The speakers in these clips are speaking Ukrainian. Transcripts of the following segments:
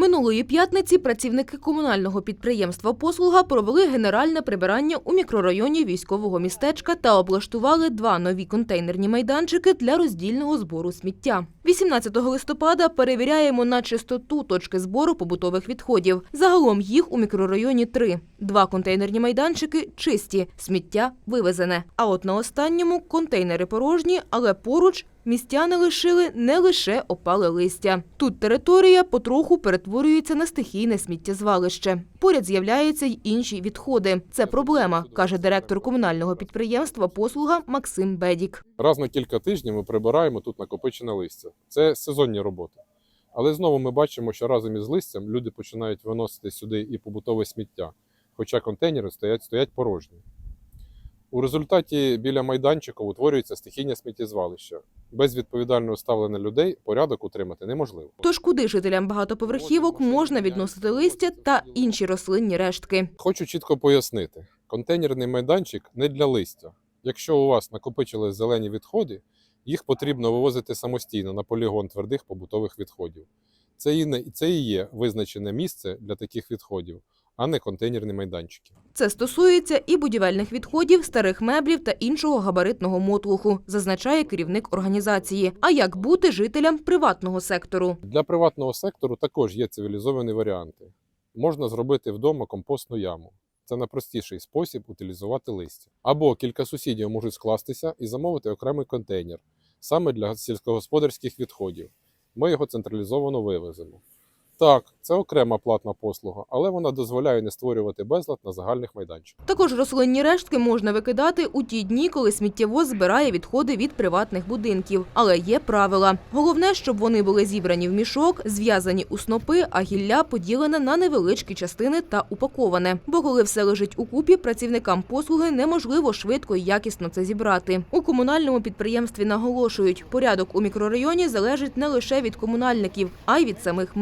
Минулої п'ятниці працівники комунального підприємства «Послуга» провели генеральне прибирання у мікрорайоні військового містечка та облаштували два нові контейнерні майданчики для роздільного збору сміття. 18 листопада перевіряємо на чистоту точки збору побутових відходів. Загалом їх у мікрорайоні три. Два контейнерні майданчики чисті, сміття вивезене. А от на останньому контейнери порожні, але поруч Містяни лишили не лише опале листя. Тут територія потроху перетворюється на стихійне сміттєзвалище. Поряд з'являються й інші відходи. Це проблема, каже директор комунального підприємства «Послуга» Максим Бедік. Раз на кілька тижнів ми прибираємо тут накопичене листя. Це сезонні роботи. Але знову ми бачимо, що разом із листям люди починають виносити сюди і побутове сміття, хоча контейнери стоять, стоять порожні. У результаті біля майданчика утворюється стихійне сміттєзвалище. Без відповідального ставлення людей порядок утримати неможливо. Тож куди жителям багатоповерхівок можна відносити листя та інші рослинні рештки? Хочу чітко пояснити: контейнерний майданчик не для листя. Якщо у вас накопичили зелені відходи, їх потрібно вивозити самостійно на полігон твердих побутових відходів. Це і, не, це і є визначене місце для таких відходів, а не контейнерні майданчики. Це стосується і будівельних відходів, старих меблів та іншого габаритного мотлуху, зазначає керівник організації. А як бути жителям приватного сектору? Для приватного сектору також є цивілізовані варіанти. Можна зробити вдома компостну яму. Це найпростіший спосіб утилізувати листя. Або кілька сусідів можуть скластися і замовити окремий контейнер саме для сільськогосподарських відходів. Ми його централізовано вивеземо. Так, це окрема платна послуга, але вона дозволяє не створювати безлад на загальних майданчиках. Також рослинні рештки можна викидати у ті дні, коли сміттєвоз збирає відходи від приватних будинків. Але є правила. Головне, щоб вони були зібрані в мішок, зв'язані у снопи, а гілля поділене на невеличкі частини та упаковане. Бо коли все лежить у купі, працівникам послуги неможливо швидко і якісно це зібрати. У комунальному підприємстві наголошують, порядок у мікрорайоні залежить не лише від комунальників, а й від самих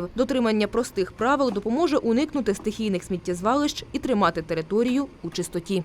мешканців. Дотримання простих правил допоможе уникнути стихійних сміттєзвалищ і тримати територію у чистоті.